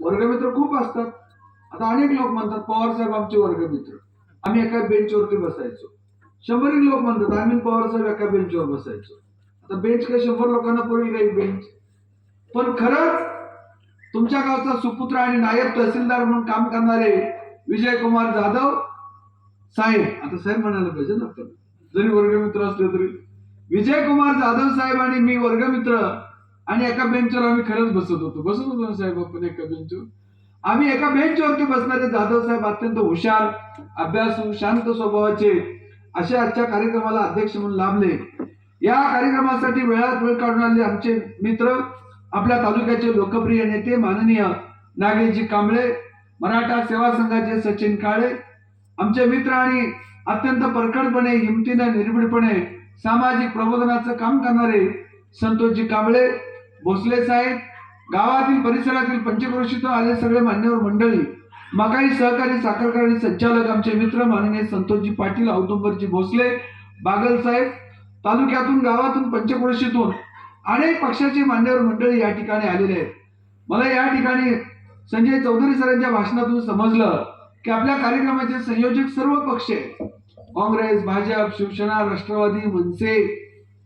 वर्गमित्र खूप असतात. आता अनेक लोक म्हणतात पवार साहेब आमचे वर्गमित्र. आम्ही एका बेंचवरती बसायचो. शंभर एक लोक म्हणतात आम्ही पवार साहेब एका बेंचवर बसायचो. आता बेंच काय शंभर लोकांना पुरेल काही बेंच? पण खरंच तुमच्या गावचा सुपुत्र आणि नायब तहसीलदार म्हणून काम करणारे विजय कुमार जाधव साहेब आता साहेब म्हणायला पाहिजे ना आपण जरी वर्गमित्र असले तरी. विजय कुमार जाधव साहेब आणि मी वर्गमित्र आणि एका बेंचवर आम्ही खरंच बसत होतो. बसत होतो ना साहेब आपण एका बेंचवर आम्ही एका बेंचवरती बसणारे जाधव साहेब अत्यंत हुशार अभ्यासू शांत स्वभावाचे असे आजच्या कार्यक्रमाला अध्यक्ष म्हणून लाभले. या कार्यक्रमासाठी वेळात वेळ काढून आले आमचे मित्र आपल्या तालुक्याचे लोकप्रिय नेते माननीय नागेशजी कांबळे मराठा सेवा संघाचे सचिन काळे आमचे मित्र आणि अत्यंत परखडपणे हिमतीने निर्भीडपणे सामाजिक प्रबोधनाचं काम करणारे संतोषजी कांबळे भोसले साहेब गावातील परिसरातील पंचक्रोशीतून आले सगळे मान्यवर मंडळी. मगाई सहकारी साखर कारखाने संचालक आमचे मित्र माननीय संतोषजी पाटील औदुंबरजी भोसले बागल साहेब तालुक्यातून गावातून पंचक्रोशीतून अनेक पक्षाचे मान्यवर मंडळी या ठिकाणी आलेले आहेत. मला या ठिकाणी संजय चौधरी सरांच्या भाषणातून समजलं की आपल्या कार्यक्रमाचे संयोजक सर्व पक्ष काँग्रेस भाजप शिवसेना राष्ट्रवादी मनसे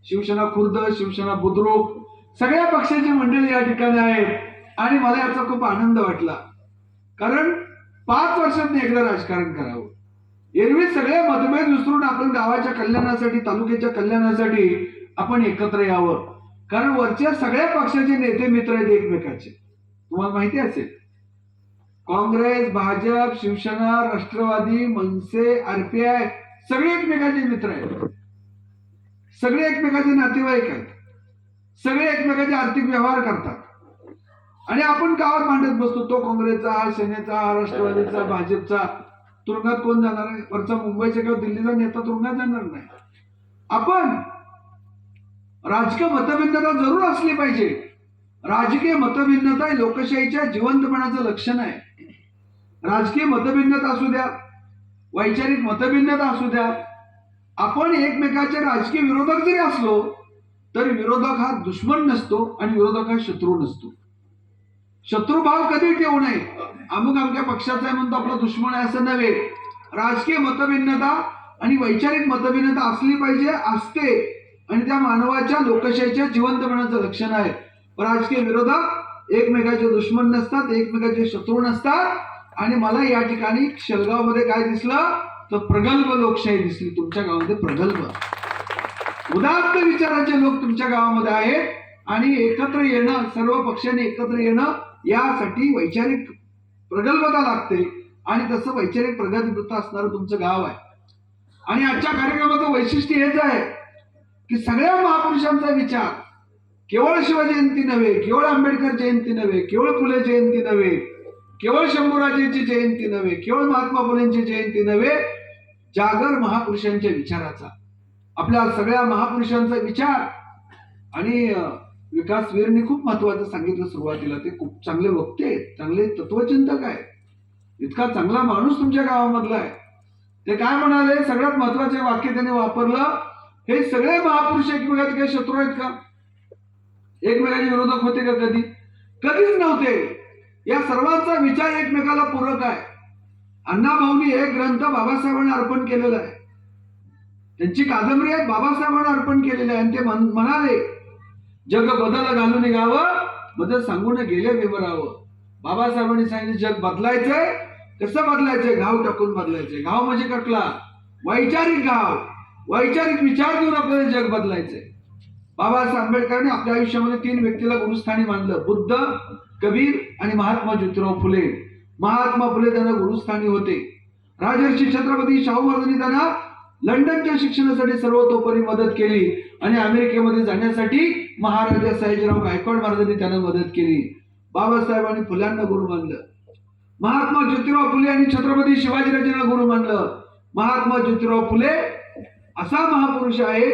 शिवसेना खुर्द शिवसेना बुद्रुक सगळ्या पक्षाची मंडळी या ठिकाणी आहेत. आणि मला याचा खूप आनंद वाटला. कारण पाच वर्षात एकदा राजकारण करावं. एरवी सगळे मतभेद विसरून आपण गावाच्या कल्याणासाठी तालुक्याच्या कल्याणासाठी आपण एकत्र यावं. कारण वरच्या सगळ्या पक्षाचे नेते मित्र आहेत एकमेकाचे. तुम्हाला माहिती असेल. काँग्रेस भाजप शिवसेना राष्ट्रवादी मनसे आरपीआय सगळे एकमेकाचे मित्र आहेत. सगळे एकमेकाचे नातेवाईक आहेत. सगळे एकमेकाचे आर्थिक व्यवहार करतात. आणि आपण गावात मांडत बसतो तो काँग्रेसचा सेनेचा हा राष्ट्रवादीचा भाजपचा तुरुंगात कोण जाणार आहे? वरचा मुंबईचा किंवा दिल्लीचा नेता तुरुंगात जाणार नाही. आपण राजकीय मतभिन्नता जरूर असली पाहिजे. राजकीय मतभिन्नता लोकशाहीच्या जिवंतपणाचं लक्षण आहे. राजकीय मतभिन्नता असू द्या वैचारिक मतभिन्नता असू द्या. आपण एकमेकाचे राजकीय विरोधक जरी असलो तर विरोधक हा दुश्मन नसतो आणि विरोधक हा शत्रू नसतो. शत्रुभाव कधी ठेवू नये? अमुक आमच्या पक्षाचा आहे म्हणतो आपला दुश्मन आहे असं नव्हे. राजकीय मतभिन्नता आणि वैचारिक मतभिन्नता असली पाहिजे असते. आणि त्या मानवाच्या लोकशाहीच्या जिवंतपणाचं लक्षण आहे. राजकीय विरोधक एकमेकाचे दुश्मन नसतात एकमेकाचे शत्रू नसतात. आणि मला या ठिकाणी शेलगावमध्ये काय दिसलं? तर प्रगल्भ लोकशाही दिसली तुमच्या गावामध्ये प्रगल्भ. उदात्त विचाराचे लोक तुमच्या गावामध्ये आहेत आणि एकत्र येणं सर्व पक्षांनी एकत्र येणं यासाठी वैचारिक प्रगल्भता लागते आणि तसं वैचारिक प्रगतीवृत्त असणारं तुमचं गाव आहे. आणि आजच्या कार्यक्रमाचं वैशिष्ट्य हेच आहे की सगळ्या महापुरुषांचा विचार केवळ शिवजयंती नव्हे केवळ आंबेडकर जयंती नव्हे केवळ फुले जयंती नव्हे केवळ शंभूराजेंची जयंती नव्हे केवळ महात्मा फुलेंची जयंती नव्हे जागर महापुरुषांच्या विचाराचा. आपल्या सगळ्या महापुरुषांचा विचार. आणि विकास वीरने खूप महत्वाचं सांगितलं सुरुवातीला. ते खूप चांगले वक्ते चांगले तत्वचिंतक आहेत. इतका चांगला माणूस तुमच्या गावामधला आहे. ते काय म्हणाले? सगळ्यात महत्त्वाचे वाक्य त्याने वापरलं हे सगळे महापुरुष एकमेकाचे काही शत्रू आहेत का? एकमेकाचे विरोधक होते का कधी? कधीच नव्हते. या सर्वांचा विचार एकमेकाला पूरक आहे. अण्णा अण्णाभाऊनी हे ग्रंथ बाबासाहेबांना अर्पण केलेला आहे. त्यांची कादंबरी आहे बाबासाहेबांना अर्पण केलेली आहे. आणि ते म्हणाले जग बदल घालून निघावं बदल सांगून गेले विवरावं बाबासाहेबांनी सांगितलं जग बदलायचंय. कसं बदलायचंय? घाव टाकून बदलायचंय. घाव म्हणजे कटला वैचारिक घाव. वैचारिक विचार देऊन आपल्याला जग बदलायचंय. बाबासाहेब आंबेडकरांनी आपल्या आयुष्यामध्ये तीन व्यक्तीला गुरुस्थानी मानलं. बुद्ध कबीर आणि महात्मा ज्योतिराव फुले. महात्मा फुले त्यांना गुरुस्थानी होते. राजर्षी छत्रपती शाहू महाराजांनी त्यांना लंडनच्या शिक्षणासाठी सर्वतोपरी मदत केली आणि अमेरिकेमध्ये जाण्यासाठी महाराजा सयाजीराव गायकवाड महाराजांनी त्यांना मदत केली. बाबासाहेबांनी फुल्यांना गुरु मानलं. महात्मा ज्योतिराव फुले आणि छत्रपती शिवाजीराजांना गुरु मानलं. महात्मा ज्योतिराव फुले असा महापुरुष आहे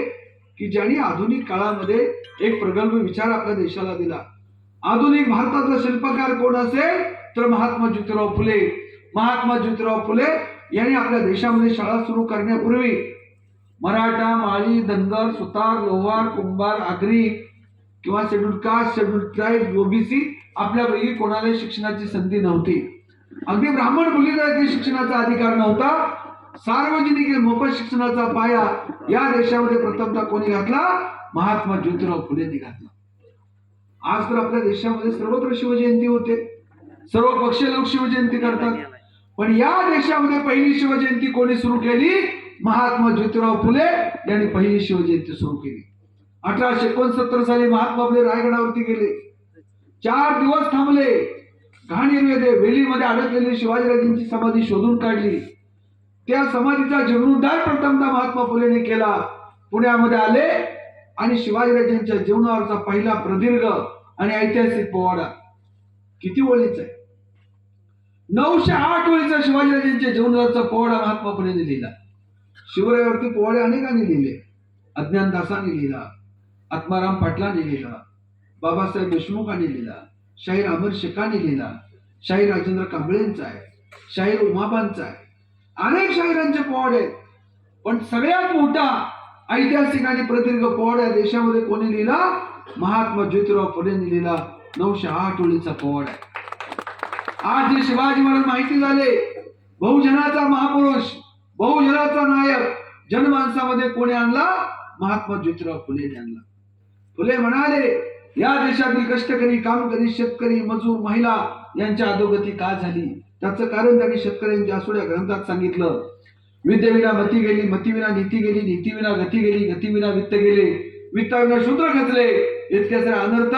की ज्यांनी आधुनिक काळामध्ये एक प्रगल्भ विचार आपल्या देशाला दिला. आधुनिक भारताचा शिल्पकार कोण असेल? तर महात्मा ज्योतिराव फुले. महात्मा ज्योतिराव फुले यांनी आपल्या देशामध्ये शाळा सुरू करण्यापूर्वी मराठा माळी धनगर सुतार लोहार कुंभार आगरी किंवा schedule caste schedule tribe OBC आपल्यापैकी कोणालाही शिक्षणाची संधी नव्हती. अगदी ब्राह्मण मुलीला शिक्षणाचा अधिकार नव्हता. सार्वजनिक मोफत शिक्षणाचा पाया या देशामध्ये प्रथमता कोणी घातला? महात्मा ज्योतिराव फुलेंनी घातला. आज तर आपल्या देशामध्ये सर्वत्र शिवजयंती होते. सर्व पक्षीय लोक शिवजयंती करतात. पण या देशामध्ये पहिली शिवजयंती कोणी सुरू केली? महात्मा ज्योतिराव फुले यांनी पहिली शिवजयंती सुरू केली. अठराशे एकोणसत्तर साली महात्मा फुले रायगडावरती गेले. चार दिवस थांबले. घाणीमध्ये वेलीमध्ये अडकलेली शिवाजीराजांची समाधी शोधून काढली. त्या समाधीचा जीर्णोद्धार प्रथमदा महात्मा फुलेने केला. पुण्यामध्ये आले आणि शिवाजीराजांच्या जीवनावरचा पहिला प्रदीर्घ आणि ऐतिहासिक पोवाडा. किती ओळीचा आहे. नऊशे आठ वेळेचा शिवाजीराजांच्या जीवनावरचा पोवाडा महात्मा फुलेने लिहिला शिवरायावरती पोवाडे अनेकांनी लिहिले. अज्ञानदासांनी लिहिला. आत्माराम पाटलांनी लिहिला. बाबासाहेब देशमुखांनी लिहिला. शाहीर अमर शेखांनी लिहिला. शाहीर राजेंद्र कांबळेंचा आहे. शाहीर उमाबांचा आहे. अनेक शाहिरांचे पोवाडे आहेत. पण सगळ्यात मोठा ऐतिहासिक आणि प्रदीर्घ पोवाडा या देशामध्ये कोणी लिहिला? महात्मा ज्योतिराव फुलेंनी लिहिला. नऊशे आठ ओळीचा पोवाडा आहे. आज जे शिवाजी महाराज माहिती झाले बहुजनाचा महापुरुष बहुजनाचा नायक जनमानसामध्ये कोणी आणला? महात्मा ज्योतिराव फुलेने आणला. फुले म्हणाले या देशातील कष्टकरी कामकरी शेतकरी मजूर महिला यांच्या अधोगती का झाली? त्याचं कारण त्यांनी शेतकऱ्यांच्या आसुड्या ग्रंथात सांगितलं. विद्येविना मती गेली मतीविना नीती गेली नीतीविना गती गेली गतीविना वित्त गेले. वित्ताविना शूद्र खचले. इतके सर अनर्थ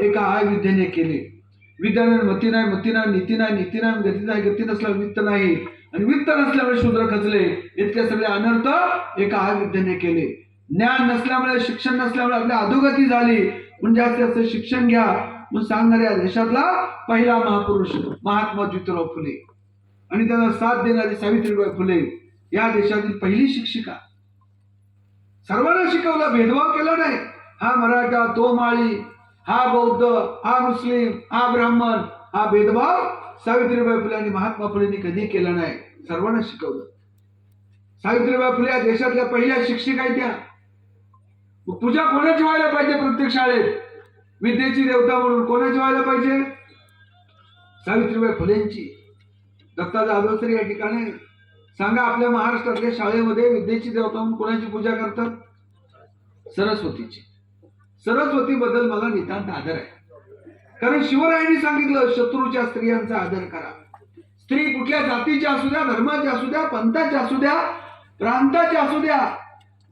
एका आय विद्येने केले. विद्याने मती नाही मती नाही नीती नाही नीती नाही गती नाही गती नसल्यावर वित्त नाही. आणि वित्त नसल्यामुळे शूद्र खचले. इतके सगळे अनर्थ एका आय विद्येने केले. ज्ञान नसल्यामुळे शिक्षण नसल्यामुळे आपल्या अधोगती झाली. म्हणजे जास्तीत जास्त शिक्षण घ्या. म्हणून सांगणाऱ्या देशातला पहिला महापुरुष महात्मा ज्योतिराव फुले. आणि त्यांना साथ देणारी सावित्रीबाई फुले. या देशातील पहिली शिक्षिका. सर्वांना शिकवला भेदभाव केला नाही. हा मराठा तो माळी हा बौद्ध हा मुस्लिम हा ब्राह्मण हा भेदभाव सावित्रीबाई फुले आणि महात्मा फुलेंनी कधी केला नाही. सर्वांना शिकवलं. सावित्रीबाई फुले या देशातल्या पहिल्या शिक्षिका आहेत त्या. पूजा कोणाची व्हायला पाहिजे प्रत्येक शाळेत? विद्येची देवता म्हणून कोणाची व्हायला पाहिजे? सावित्रीबाई फुलेंची. दत्ता जाधव तरी या ठिकाणी सांगा आपल्या महाराष्ट्रातल्या शाळेमध्ये विद्येची देवता म्हणून कोणाची पूजा करतात? सरस्वतीची. सरस्वती बद्दल मला नितांत आदर आहे. कारण शिवरायांनी सांगितलं शत्रूच्या स्त्रियांचा आदर करा. स्त्री कुठल्या जातीच्या असू द्या धर्माच्या असू द्या पंथाच्या असू द्या प्रांताच्या असू द्या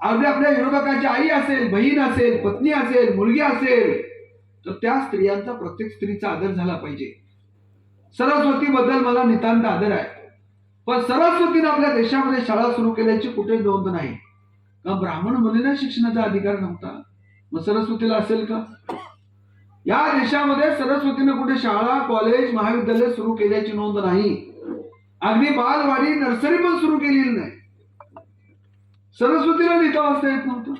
अगदी आपल्या विरोधकाची आई असेल बहीण असेल पत्नी असेल मुलगी असेल तर त्या स्त्रियांचा प्रत्येक स्त्रीचा आदर झाला पाहिजे. सरस्वती बद्दल मला नितांत आदर आहे. पण सरस्वतीने आपल्या देशामध्ये शाळा सुरू केल्याची कुठे नोंद नाही. का ब्राह्मण मुलींना शिक्षणाचा अधिकार नव्हता? मग सरस्वतीला असेल का? या देशामध्ये सरस्वतीने कुठे शाळा कॉलेज महाविद्यालय सुरू केल्याची नोंद नाही. अगदी बालवाडी नर्सरी पण सुरू केलेली नाही. सरस्वतीला लिहिता वाचता येत नव्हतं.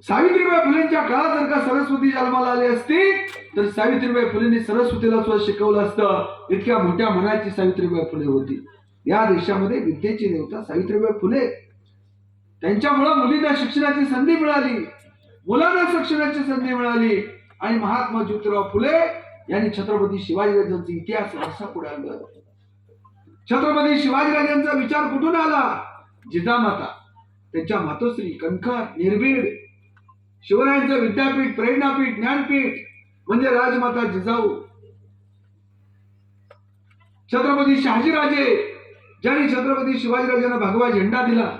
सावित्रीबाई फुलेंच्या काळात जर का सरस्वती जन्माला आली असती तर सावित्रीबाई फुलेंनी सरस्वतीला सुद्धा शिकवलं असतं. इतक्या मोठ्या मनाची सावित्रीबाई फुले होती. या देशामध्ये विद्येची देवता सावित्रीबाई फुले. त्यांच्यामुळं मुलींना शिक्षणाची संधी मिळाली. मुलांना शिक्षणाची संधी मिळाली. आणि महात्मा ज्योतिराव फुले यांनी छत्रपती शिवाजीराजांचा इतिहास वारसा पुढे आणला. छत्रपती शिवाजीराजांचा विचार कुठून आला? जिजामाता. त्यांच्या मातोश्री कणखर निर्भीड शिवरायांचं विद्यापीठ प्रेरणापीठ ज्ञानपीठ म्हणजे राजमाता जिजाऊ. छत्रपती शहाजीराजे ज्यांनी छत्रपती शिवाजीराजांना भगवा झेंडा दिला.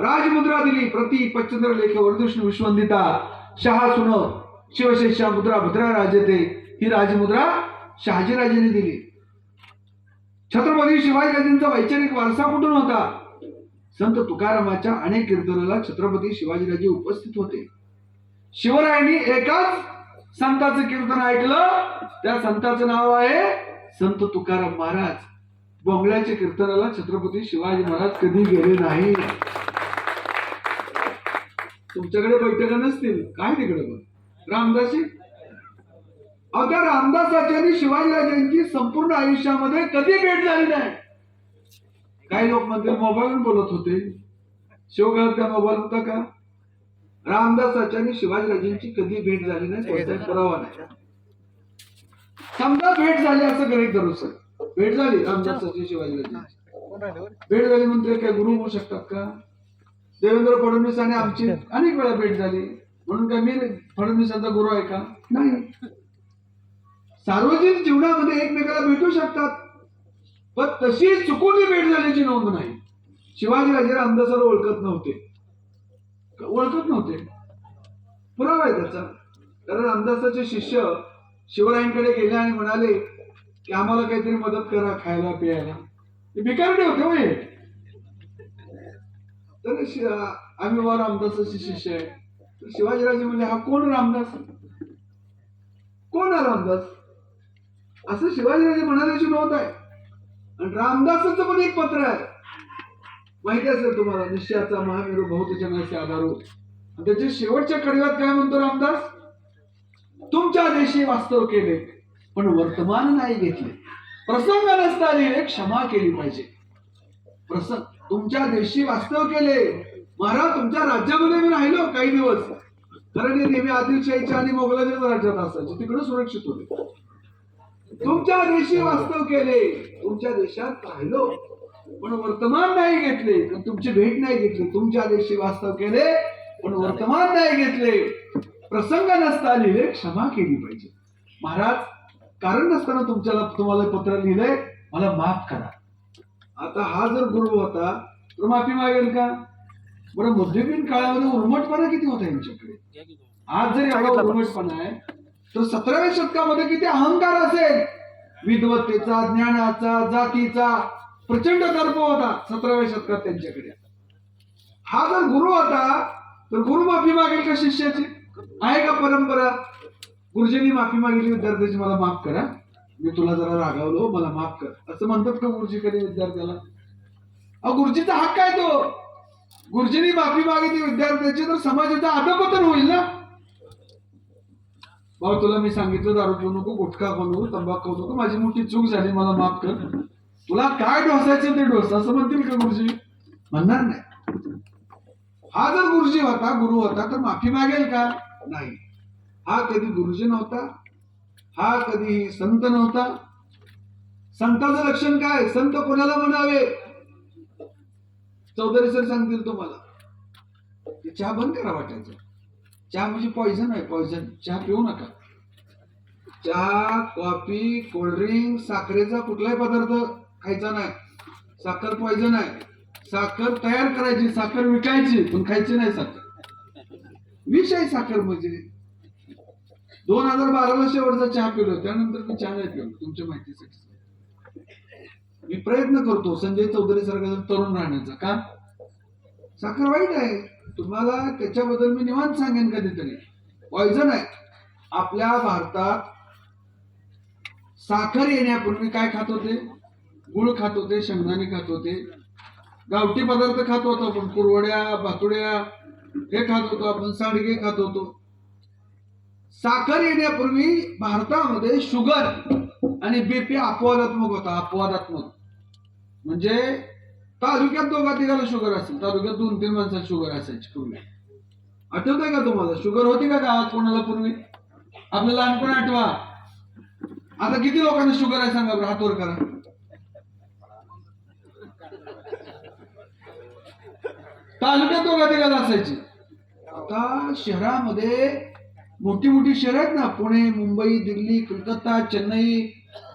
राजमुद्रा दिली. प्रति पश्चंद्र लेखे वरदृष्ण विश्वंदिता. शहा सुन. शिवशेषा मुद्रा भद्रा राजते ही राजमुद्रा शहाजीराजेने दिली. छत्रपती शिवाजीराजेंचा वैचारिक वारसा कुठून होता? संत तुकारामाच्या अनेक कीर्तनाला छत्रपती शिवाजीराजे उपस्थित होते. शिवरायांनी एकाच संताचं कीर्तन ऐकलं. त्या संताचं नाव आहे संत तुकाराम महाराज. बोंगळ्याच्या कीर्तनाला छत्रपती शिवाजी महाराज कधी गेले नाही तुमच्याकडे बैठका नसतील. काय तिकडे पण रामदासी? अहो त्या रामदासाच्या आणि शिवाजीराजांची संपूर्ण आयुष्यामध्ये कधी भेट झाली नाही? काही लोक म्हणतील मोबाईलवर बोलत होते. शिवकाळात का मोबाईल होता का? रामदासाच्या आणि शिवाजीराजेंची कधी भेट झाली नाही कोणताही पुरावा नाही. समजा भेट झाली असं गणित धरू सर. भेट झाली रामदासाची शिवाजीराजेंची. भेट झाली म्हणजे काय गुरु होऊ शकतात का? देवेंद्र फडणवीस आणि आमची अनेक वेळा भेट झाली. म्हणून काय मी फडणवीसांचा गुरु आहे का? नाही. सार्वजनिक जीवनामध्ये एकमेकाला भेटू शकतात. पण तशी चुकून भेट झाल्याची नोंद नाही. शिवाजीराजे रामदासाला ओळखत नव्हते. ओळखत नव्हते. पुरावा आहे त्याचा. कारण रामदासाचे शिष्य शिवरायांकडे गेले आणि म्हणाले की आम्हाला काहीतरी मदत करा खायला प्यायला. ते भिकारडे होते होय तर शि- आम्ही रामदास रामदासाचे शिष्य आहे. तर शिवाजीराजे म्हणले हा कोण रामदास? कोण हा रामदास? असं शिवाजीराजे म्हणाल्याची नोंद आहे. आणि रामदासाचं पण एक पत्र आहे. माहिती असेल तुम्हाला निश्चयाचा महामेरू बहुतेजनाचे आधारो आणि त्याच्या शेवटच्या कडव्यात काय म्हणतो रामदास? तुमच्या देशी वास्तव केले पण वर्तमान नाही घेतले. प्रसंग नसता लिहिले क्षमा केली पाहिजे. प्रसंग. तुमच्या देशी वास्तव केले. महाराज तुमच्या राज्यामध्ये मी राहिलो काही दिवस. कारण हे नेहमी आदिलशाहीच्या आणि मोगलाच्या राज्यात असायचे. तिकडे सुरक्षित होते. तुमच्या देशी वास्तव केले. तुमच्या देशात राहिलो. पण वर्तमान नाही घेतले. पण तुमची भेट नाही घेतली. तुमच्या देशी वास्तव केले. पण वर्तमान नाही घेतले. प्रसंग नसता लिहिले क्षमा केली पाहिजे. महाराज कारण नसताना तुमच्याला तुम्हाला पत्र लिहिलंय मला माफ करा. आता हा जर गुरु होता तर माफी मागेल का? बरं मध्ययुगीन काळामध्ये उर्मटपणा किती होता यांच्याकडे? आज जर एवढा उर्मटपणा आहे तर सतराव्या शतकामध्ये किती अहंकार असेल? विद्वत्तेचा ज्ञानाचा जातीचा प्रचंड दर्प होता सतराव्या शतकात त्यांच्याकडे. हा जर गुरु होता तर गुरु माफी मागेल का शिष्याची? आहे का परंपरा? गुरुजींनी माफी मागितली विद्यार्थ्याची मला माफ करा. मी तुला जरा रागावलो हो, मला माफ कर. असं म्हणतात का गुरुजी कधी विद्यार्थ्याला? अहो गुरुजीचा हक्क आहे तो. गुरुजींनी माफी मागितली विद्यार्थ्याची तर समाजाचं अधपतन होईल ना? भाऊ तुला मी सांगितलं दारू पिऊ नको गुटखा खाऊ नको तंबाखू खाऊ नको माझी मोठी चूक झाली मला माफ कर. तुला काय डोसायचं ते डोस असं म्हणतील का गुरुजी? म्हणणार नाही. हा जर गुरुजी होता गुरु होता तर माफी मागेल का? नाही. हा कधी गुरुजी नव्हता हा कधी संत नव्हता. संताचं लक्षण काय? संत कोणाला म्हणावे? चौधरी सर सांगतील तुम्हाला. चहा बंद करा वाटायचं. चहा म्हणजे पॉइझन आहे पॉइझन चहा पिऊ नका. चहा कॉफी कोल्ड्रिंक साखरेचा कुठलाही पदार्थ खायचा नाही. साखर पॉइझन आहे. साखर तयार करायची साखर विकायची पण खायची नाही साखर. विष आहे साखर म्हणजे. दोन हजार बाराला शेवटचा चहा पिलो त्यानंतर मी चहा नाही पिलो तुमच्या माहितीसाठी. मी प्रयत्न करतो संजय चौधरी सारखा तरुण राहण्याचा. का? साखर वाईट आहे. तुम्हाला त्याच्याबद्दल मी निवांत सांगेन कधीतरी. पॉयझन आहे. आपल्या भारतात साखर येण्यापूर्वी काय खात होते? गुळ खात होते शेंगदाणे खात होते. गावठी पदार्थ खात होतो आपण कुरवड्या भातुड्या हे खात होतो आपण सांडगे खात होतो. साखर येण्यापूर्वी भारतामध्ये शुगर आणि बीपी अपवादात्मक होता अपवादात्मक. म्हणजे तालुक्यात दोघा तिघाला शुगर असेल तालुक्यात दोन तीन माणसाला शुगर असायची पूर्वी आठवतंय का तुम्हाला? शुगर होती का गावात कोणाला पूर्वी? आपलं लहानपण आठवा. आता किती लोकांना शुगर आहे सांगा बरं हातवर करा. तालुक्यात दोघा तिघाला असायची. आता शहरामध्ये मोठी मोठी शहर आहेत ना. पुणे मुंबई दिल्ली कलकत्ता चेन्नई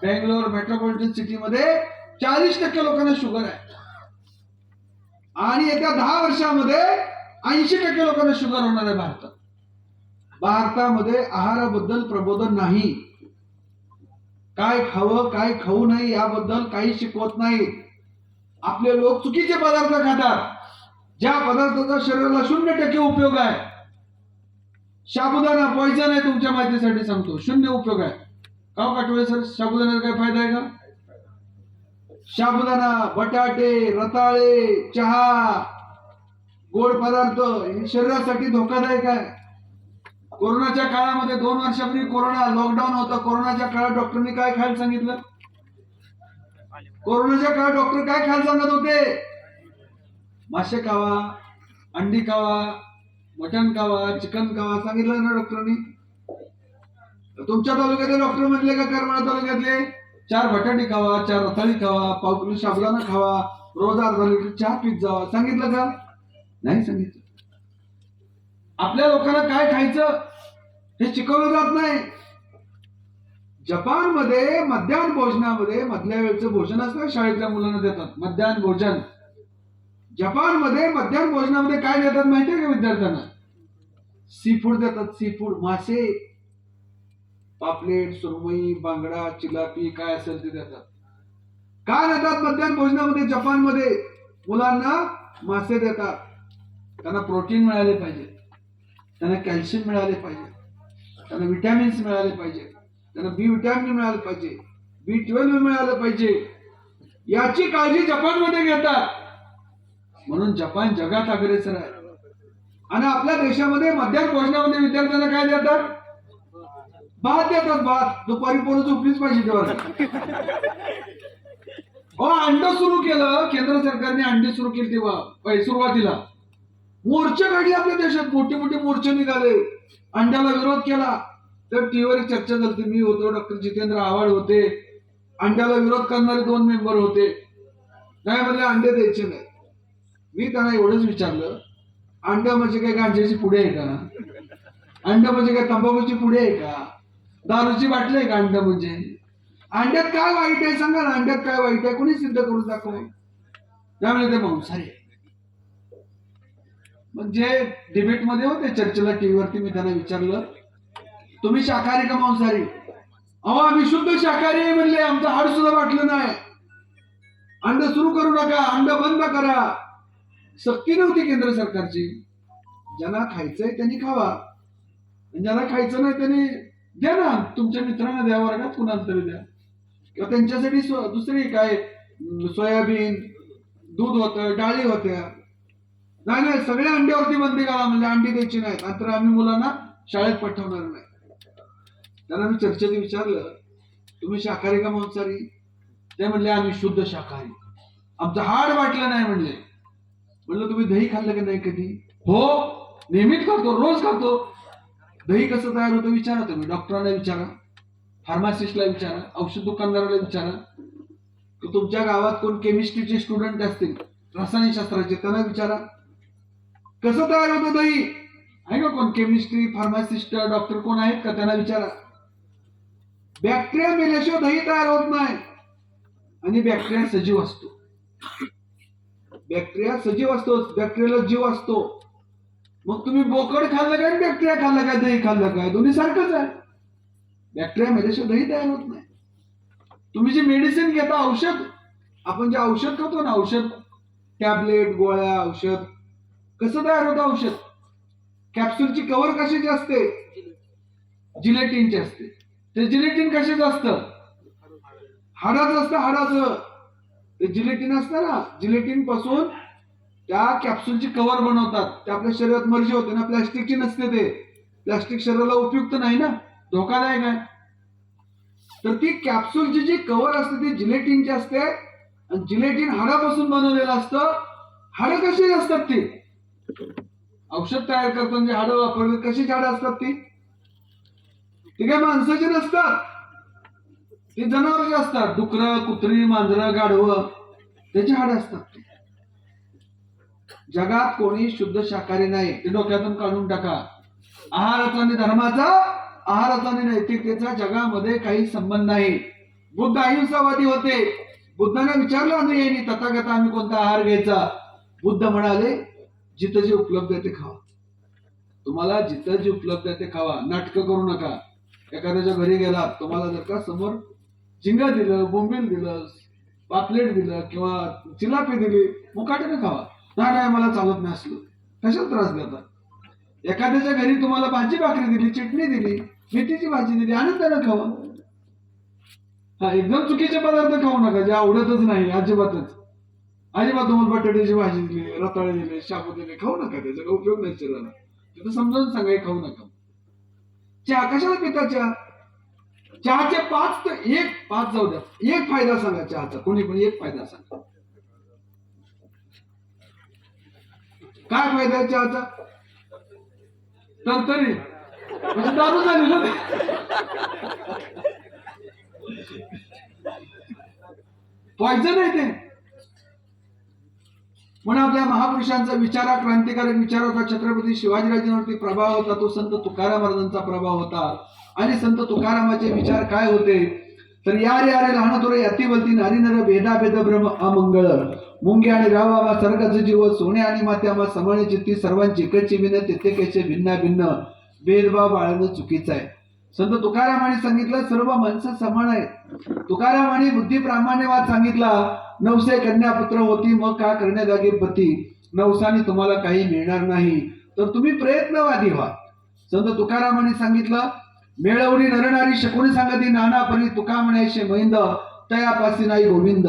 बेंगलोर मेट्रोपॉलिटन सिटीमध्ये चाळीस टक्के लोकांना शुगर आहे. आणि येत्या दहा वर्षामध्ये ऐंशी टक्के लोकांना शुगर होणार आहे भारतात. भारतामध्ये आहाराबद्दल प्रबोधन नाही. काय खावं काय खाऊ नये याबद्दल काही शिकवत नाही. आपले लोक चुकीचे पदार्थ खातात. ज्या पदार्थाचा शरीराला शून्य टक्के उपयोग आहे. साबुदाणा पॉइझन आहे तुमच्या माहितीसाठी सांगतो. शून्य उपयोग आहे. का काटोळे सर? साबुदाण्याचा काय फायदा आहे का? साबुदाणा बटाटे रताळे चहा गोड पदार्थ हे शरीरासाठी धोकादायक आहे. कोरोनाच्या काळामध्ये दोन वर्षापूर्वी कोरोना लॉकडाऊन होता. कोरोनाच्या काळात डॉक्टरनी काय खायला सांगितलं? कोरोनाच्या काळात डॉक्टर काय खायला सांगत होते? मासे खावा अंडी खावा मटण खावा चिकन खावा सांगितलं ना डॉक्टरांनी? तुमच्या तालुक्यातले डॉक्टर म्हणले का करमाळा तालुक्यातले? चार बटाटे खावा चार रताळी खावा पाव किलो शाबदाना खावा रोज अर्धा लिटर चहा पीत जावा. सांगितलं का? नाही सांगितलं. आपल्या लोकांना काय खायचं हे शिकवलं जात नाही. जपानमध्ये मध्यान्ह भोजनामध्ये मधल्या वेळचं भोजन असतं शाळेतल्या मुलांना देतात. मध्यान्ह भोजन. जपानमध्ये मध्यान्ह भोजनामध्ये काय देतात माहितीये का विद्यार्थ्यांना? सी फूड देतात सी फूड मासे पापलेट सुरमई बांगडा चिलापी काय असेल ते देतात. काय देतात मध्यान्ह भोजनामध्ये? जपानमध्ये मुलांना मासे देतात. त्यांना प्रोटीन मिळाले पाहिजे. त्यांना कॅल्शियम मिळाले पाहिजे. त्यांना विटॅमिन्स मिळाले पाहिजे. त्यांना बी विटॅमिन मिळालं पाहिजे. बी ट्वेल्व मिळालं पाहिजे. याची काळजी जपानमध्ये घेतात. म्हणून जपान जगात अग्रेसर आहे. आणि आपल्या देशामध्ये मध्यान्ह भोजनामध्ये विद्यार्थ्यांना काय देतात? भात देतात भात. दुपारी पोरं झोपलीच पाहिजे तेव्हा. हो अंड सुरू केलं केंद्र सरकारने अंडे सुरू केली तेव्हा सुरुवातीला. मोर्चे काढले आपल्या देशात. मोठे मोठे मोर्चे निघाले. अंड्याला विरोध केला. तर टीव्हीवर चर्चा झाली. मी होतो डॉक्टर जितेंद्र आव्हाड होते. अंड्याला विरोध करणारे दोन मेंबर होते. नाही म्हणले अंडे द्यायचे नाही. मी त्यांना एवढंच विचारलं अंड म्हणजे काय गांजेची पुढे आहे का? अंड म्हणजे काय तंबाखूची पुढे आहे का? दारूची बाटली आहे का अंड म्हणजे? अंड्यात काय वाईट आहे सांगा ना अंड्यात काय वाईट आहे? कोणी सिद्ध करून दाखव. त्यामुळे ते मांसाहारी मग जे डिबेटमध्ये होते चर्चेला टीव्हीवरती मी त्यांना विचारलं तुम्ही शाकाहारी का मांसाहारी? अहो आम्ही शुद्ध शाकाहारी आहे म्हणले आमचं हाड सुद्धा वाटलं नाही. अंड सुरू करू नका अंड बंद करा. सक्ती नव्हती केंद्र सरकारची. ज्यांना खायचंय त्यांनी खावा. ज्यांना खायचं नाही त्यांनी द्या ना. तुमच्या मित्रांना द्या वर्गात कुणाला तरी द्या. किंवा त्यांच्यासाठी दुसरी काय? सोयाबीन दूध होतं डाळी होत्या. नाही नाही सगळ्या अंड्यावरती बंदी घाला म्हणजे अंडी द्यायची नाहीत. नंतर आम्ही मुलांना शाळेत पाठवणार नाही. त्यांना मी चर्चेत विचारलं तुम्ही शाकाहारी का मांसाहारी? ते म्हणले आम्ही शुद्ध शाकाहारी. आमचं हाड वाटलं नाही म्हणले. म्हणलं तुम्ही दही खाल्लं का नाही कधी? हो नेहमीच खातो रोज खातो. दही कसं तयार होतं विचारा तुम्ही डॉक्टरांना विचारा फार्मासिस्टला विचारा औषध दुकानदाराला विचारा. की तुमच्या गावात कोण केमिस्ट्रीचे स्टुडंट असतील रसायनशास्त्राचे त्यांना विचारा. कसं तयार होतं दही? आहे का कोण केमिस्ट्री फार्मासिस्ट डॉक्टर कोण आहेत का त्यांना विचारा. बॅक्टेरिया मेल्याशिवाय दही तयार होत नाही. आणि बॅक्टेरिया सजीव असतो. बॅक्टेरिया सजीव असतो बॅक्टेरियाला जीव असतो. मग तुम्ही बोकड खाल्लं काय बॅक्टेरिया खाल्लं काय दही खाल्लं काय? दोन्ही सारखंच आहे. बॅक्टेरिया मेल्याशिवाय दही तयार होत नाही. तुम्ही जे मेडिसिन घेता औषध आपण जे औषध खातो ना औषध टॅबलेट गोळ्या औषध कसं तयार होतं औषध? कॅप्सूलची कव्हर कशाची असते? जिलेटिनची असते. ते जिलेटिन कशाचं असतं हाडाचं असतं हाडाचं. ते जिलेटिन असतं ना जिलेटिनपासून त्या कॅप्सूलची कव्हर बनवतात. ते आपल्या शरीरात मर्जी होते ना प्लॅस्टिकची नसते ते. प्लॅस्टिक शरीराला उपयुक्त नाही ना धोकादायक आहे. तर ती कॅप्सूलची जी कव्हर असते ती जिलेटिनची असते. आणि जिलेटिन हाडापासून बनवलेलं असतं. हाड कशी असतात ती? औषध तयार करताना जे हाडं वापरतात कशी झाडं असतात ती? ठीक आहे माणसाची नसतात. ती जे असतात डुकरं कुत्री मांजरं गाढवं त्याची हाड असतात. जगात कोणी शुद्ध शाकाहारी नाही. ते डोक्यातून काढून टाका. आहाराचा आणि धर्माचा आहाराचा आणि नैतिकतेचा जगामध्ये काही संबंध नाही. बुद्ध अहिंसावादी होते. बुद्धाने विचारलं अनुयायी तथागत आम्ही कोणता आहार घ्यायचा? बुद्ध म्हणाले जिथं जे उपलब्ध आहे ते खावा. तुम्हाला जिथं जे उपलब्ध आहे ते खावा. नाटकं करू नका. एखाद्याच्या घरी गेलात तुम्हाला जर का समोर झिंगा दिलं बोंबील दिलं पापलेट दिलं किंवा जिलापी दिली मुकाट्याने खावा? नाही नाही मला चालत नाही असलं. कशाला त्रास देतात एखाद्याच्या घरी तुम्हाला भाजी भाकरी दिली चटणी दिली मेथीची भाजी दिली आनंदाने खावा. हा एकदम चुकीचे पदार्थ खाऊ नका जे आवडतच नाही अजिबातच. अजिबात तुम्हाला बटाट्याची भाजी दिली रताळे दिले शाबू दिले खाऊ नका त्याचा काही उपयोग नाही शरीराला. तिथं समजावून सांगा हे खाऊ नका. चहा कशाला पिता चहा? चहाचे पाच तर एक पाच जाऊ द्या. एक फायदा सांगा चहाचा. कोणी पण एक फायदा सांगा. काय फायदा आहे चहाचा? तर तरी. म्हणजे दारू झाली ना? ते. पॉयझन आहे ते. म्हणून आपल्या महापुरुषांचा विचारा क्रांतिकारक विचार होता. छत्रपती शिवाजीराजांवरती प्रभाव होता. तो संत तुकाराम महाराजांचा प्रभाव होता. आणि संत तुकारामाचे विचार काय होते? तर या रे अरे लहान थोडे अति बोलती नारी नर भेदा भेद ब्रह्म अमंगळ. मुंगे आणि रावामा सर्गाचे जीव सोने आणि मात्यामा समाने चित्ती सर्वांची एकची भिन्न तेतेकेचे भिन्न भिन्न? भेदभाव बाळगणं चुकीचं आहे. संत तुकारामाने सांगितलं सर्व माणसं समान आहेत. तुकारामाने बुद्धी प्रामाण्यवाद सांगितला नवसे कन्यापुत्र होती मग का करण्याजागी पती? नवसाने तुम्हाला काही मिळणार नाही. तर तुम्ही प्रयत्नवादी व्हा. संत तुकारामाने सांगितलं मेळवणी नरणारी शकुनी सांगती नाना परी तुका म्हणायचे महिंद तयापासी नाही गोविंद.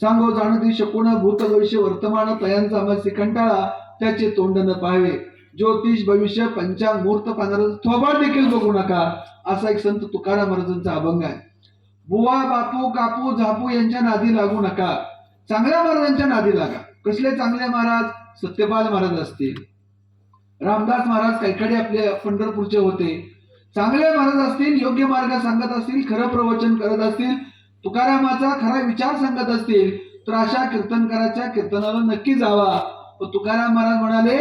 सांगो जाणती शकून भूत भविष्य वर्तमान तयांचा मसी कंटाळा त्याचे तोंड न पाहावे. ज्योतिष भविष्य पंचांग मूर्त पांढरा थोबाड देखील बघू नका असा एक संत तुकाराम महाराजांचा अभंग आहे. बुवा बापू कापू झापू यांच्या नादी लागू नका. चांगल्या महाराजांच्या नादी लागा. कसले चांगले महाराज? सत्यपाल महाराज असतील. रामदास महाराज कैकडे आपले पंढरपूरचे होते. चांगले महाराज असतील योग्य मार्ग सांगत असतील खरं प्रवचन करत असतील तुकारामाचा खरा विचार सांगत असतील तर अशा कीर्तनकाराच्या कीर्तनाला नक्की जावा. तुकाराम महाराज म्हणाले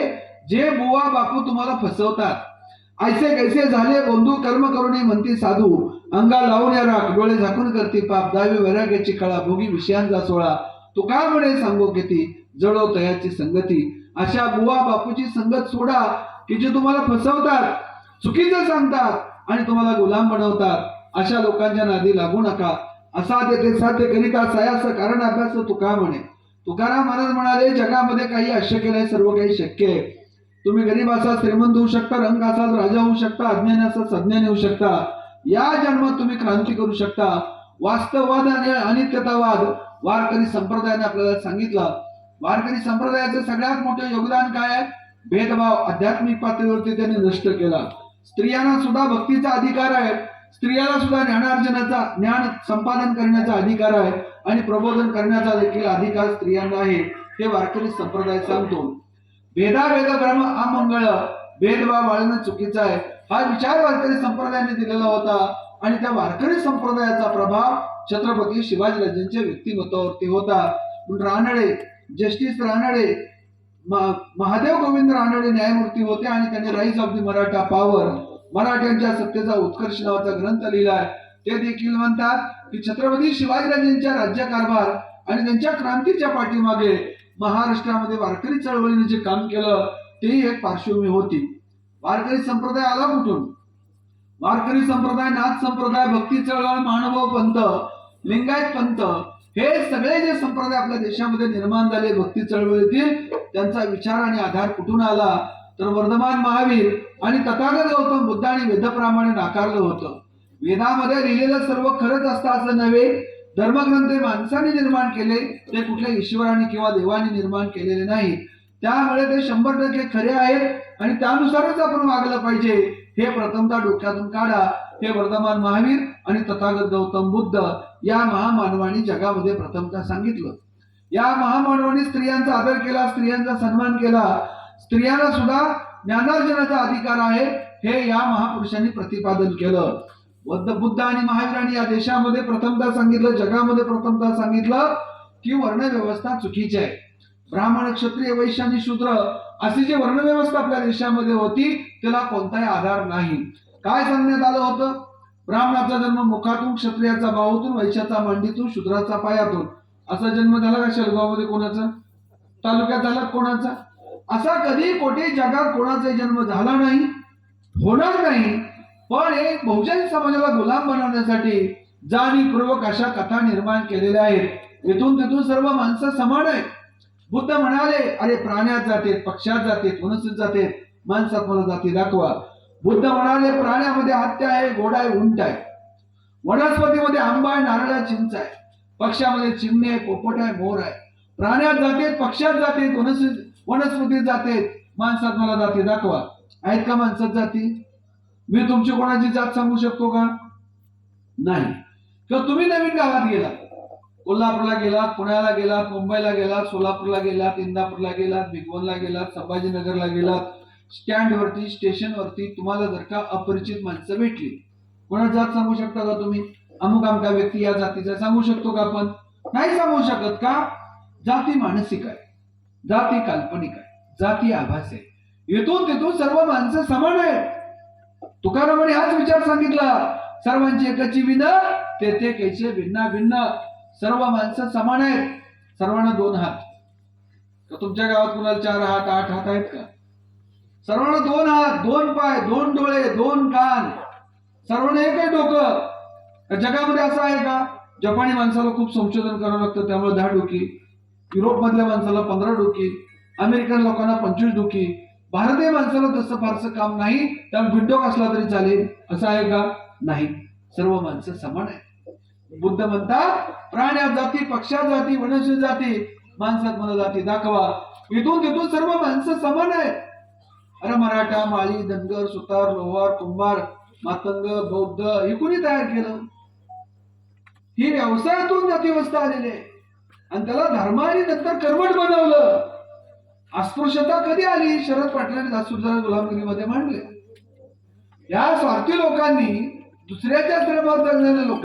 जे बुवा बापू तुम्हाला फसवतात ऐसे कैसे झाले बंधू कर्म करुणी म्हणते साधू अंगा लावून या राख डोळे झाकून करती पाप दावी वैराग्याची कळा भोगी विषयांचा सोळा तू का म्हणे सांगो किती जडो तयाची संगती अशा बुवा बापूची संगत सोडा की जे तुम्हाला फसवतात. चुकीचं सांगतात आणि तुम्हाला गुलाम बनवतात. अशा लोकांच्या नादी लागू नका. असा ते साध्य करीता सयास कारण अभ्यास तुका म्हणे. तुकाराम महाराज म्हणाले जगामध्ये काही अशक्य नाही सर्व काही शक्य आहे. तुम्ही गरीब असाल श्रीमंत होऊ शकता रंग असाल राजा होऊ शकता अज्ञान असाल सज्ञान होऊ शकता. या जन्मात तुम्ही क्रांती करू शकता. वास्तववाद आणि अनित्यतावाद. वारकरी संप्रदायाने आपल्याला सांगितला. वारकरी संप्रदायाचं सगळ्यात मोठं योगदान काय आहे? भेदभाव. आध्यात्मिक पातळीवरती त्यांनी नष्ट केला. स्त्रियांना सुद्धा भक्तीचा अधिकार आहे. स्त्रियाला सुद्धा ज्ञानार्जनाचा ज्ञान संपादन करण्याचा अधिकार आहे आणि प्रबोधन करण्याचा देखील अधिकार स्त्रियांना आहे हे वारकरी संप्रदाय सांगतो. भेदाभेद ब्रह्म अमंगळ भेदभाव वाढणं चुकीचं आहे. हा विचार वारकरी संप्रदायाने दिलेला होता आणि त्या वारकरी संप्रदायाचा प्रभाव छत्रपती शिवाजीराजांच्या व्यक्तिमत्वावरती होता. रानडे जस्टिस रानडे महादेव गोविंद रानडे न्यायमूर्ती होते आणि त्यांनी rise of the Maratha power मराठ्यांच्या सत्तेचा उत्कर्ष नावाचा ग्रंथ लिहिलाय ते देखील म्हणतात की छत्रपती शिवाजीराजेंच्या राज्यकारभार आणि त्यांच्या क्रांतीच्या पाठीमागे महाराष्ट्रामध्ये वारकरी चळवळीने जे काम केलं तेही एक पार्श्वभूमी होती. वारकरी संप्रदाय आला कुठून? वारकरी संप्रदाय नाथ संप्रदाय भक्ती चळवळ मानव पंत लिंगायत पंत हे सगळे जे संप्रदाय आपल्या देशामध्ये निर्माण झाले भक्ती चळवळीतील त्यांचा विचार आणि आधार कुठून आला? तर वर्धमान महावीर आणि तथागत गौतम बुद्धाने वेदप्रमाणे नाकारलं होतं. वेदामध्ये लिहिलेलं सर्व खरंच असतं असं नव्हे. धर्मग्रंथ हे माणसाने निर्माण केले ते कुठल्या ईश्वराने किंवा देवाने निर्माण केलेले नाही त्यामुळे ते शंभर टक्के खरे आहेत आणि त्यानुसारच आपण वागलं पाहिजे. हे प्रथमता डोक्यातून काढा. हे वर्धमान महावीर आणि तथागत गौतम बुद्ध. या महामानवाने जगामध्ये प्रथमतः सांगितलं. या महामानवाने स्त्रियांचा आदर केला स्त्रियांचा सन्मान केला. स्त्रियांना सुद्धा ज्ञानार्जनाचा अधिकार आहे हे या महापुरुषांनी प्रतिपादन केलं. बद्ध बुद्ध आणि महावीरांनी या देशामध्ये प्रथमतः सांगितलं जगामध्ये प्रथमतः सांगितलं की वर्णव्यवस्था चुकीची आहे. ब्राह्मण क्षत्रिय वैश्य आणि शूद्र अशी जी वर्णव्यवस्था आपल्या देशामध्ये होती त्याला कोणताही आधार नाही. काय सांगण्यात आलं होतं? ब्राह्मणाचा जन्म मुखातून क्षत्रियाचा भावातून वैशाचा मांडीतून शूद्राचा पायातून. असा जन्म झाला का शेलगावमध्ये कोणाचा? तालुक्यात झाला कोणाचा? असा कधी कोठे जगात कोणाचाही जन्म झाला नाही होणार नाही. पण एक बहुजन समाजाला गुलाम बनवण्यासाठी जाणीवपूर्वक अशा कथा निर्माण केलेल्या आहेत. इथून तिथून सर्व माणसं समान आहेत. बुद्ध म्हणाले अरे प्राण्यात जाते पक्षात जाते वनस्पतीत जाते माणसात मला जाती दाखवा. बुद्ध म्हणाले प्राण्यामध्ये हत्या आहे घोडा आहे उंट आहे. वनस्पतीमध्ये आंबा आहे नारळ आहे चिंच आहे. पक्षामध्ये चिमणे आहे पोपट आहे मोर आहे. प्राण्यात जाते पक्षात जाते वनस्पती वनस्पतीत जाते. माणसात मला जाती दाखवा. आहेत का माणसात जाती? मी तुमची कोणाची जात सांगू शकतो का? नाही. किंवा तुम्ही नवीन गावात गेलात? कोल्हापूरला गेलात पुण्याला गेलात मुंबईला गेलात सोलापूरला गेलात इंदापूरला गेलात भिगवणला गेलात संभाजीनगरला गेलात स्टँडवरती स्टेशनवरती तुम्हाला जर का अपरिचित माणसं भेटली कोणा जात सांगू शकता का तुम्ही? अमुक अमका व्यक्ती या जातीचा सांगू शकतो का आपण? नाही सांगू शकत का? जाती मानसिक आहे जाती काल्पनिक आहे जाती आभास आहे. येथून तिथून सर्व माणसं समान आहेत. तुकारामाने हाच विचार सांगितला सर्वांची एकाची विन ते ते कैसे भिन्ना भिन्न. सर्व माणसं समान आहेत. सर्वांना दोन हात. तुमच्या गावात कुणाला चार हात आठ हात आहेत का? सर्वांना दोन हात दोन पाय दोन डोळे दोन कान. सर्वांना एकही डोकं. जगामध्ये असं आहे का? जपानी माणसाला खूप संशोधन करावं लागतं त्यामुळे दहा डोकी. युरोप मधल्या माणसाला पंधरा डोकी. अमेरिकन लोकांना पंचवीस डोकी. भारतीय माणसाला तसं फारसं काम नाही. त्यामुळे भिड्डोक असला तरी चालेल. असं आहे का? नाही. सर्व माणसं समान आहे बुद्ध म्हणतात प्राण्या जाती पक्षा जाती वनस्पती जाती. माणसात मला जाती दाखवा. इथून तिथून सर्व माणसं समान आहेत. अरे मराठा माळी धनगर सुतार लोहार कुंभार मातंग बौद्ध हे कोणी तयार केलं? ही व्यवसायातून जातीवस्था आलेली. आहे आणि त्याला धर्म आणि नंतर कर्मट बनवलं. अस्पृश्यता कधी आली? शरद पाटलांनी दासुरदार गुलामगिरीमध्ये मांडले. या स्वार्थी लोकांनी दुसऱ्याच्या धर्मात जगणाऱ्या लोक